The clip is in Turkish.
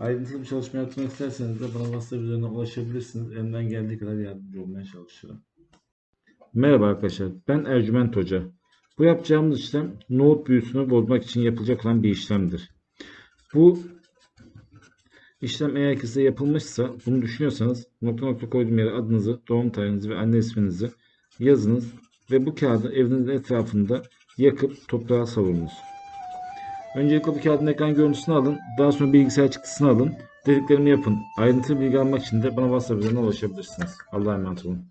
Ayrıntılı bir çalışma yapmak isterseniz de bana WhatsApp üzerinden ulaşabilirsiniz. Elimden geldiği kadar yardımcı olmaya çalışırım. Merhaba arkadaşlar, ben Ercüment Hoca. Bu yapacağımız işlem nohut büyüsünü bozmak için yapılacak olan bir işlemdir. Bu işlem eğer size yapılmışsa, bunu düşünüyorsanız nokta nokta koyduğum yere adınızı, doğum tarihinizi ve anne isminizi yazınız ve bu kağıdı evinizin etrafında yakıp toprağa savurunuz. Öncelikle bu kağıdın ekran görüntüsünü alın. Daha sonra bilgisayar çıktısını alın. Dediklerimi yapın. Ayrıntılı bilgi almak için de bana WhatsApp üzerinden ulaşabilirsiniz. Allah'a emanet olun.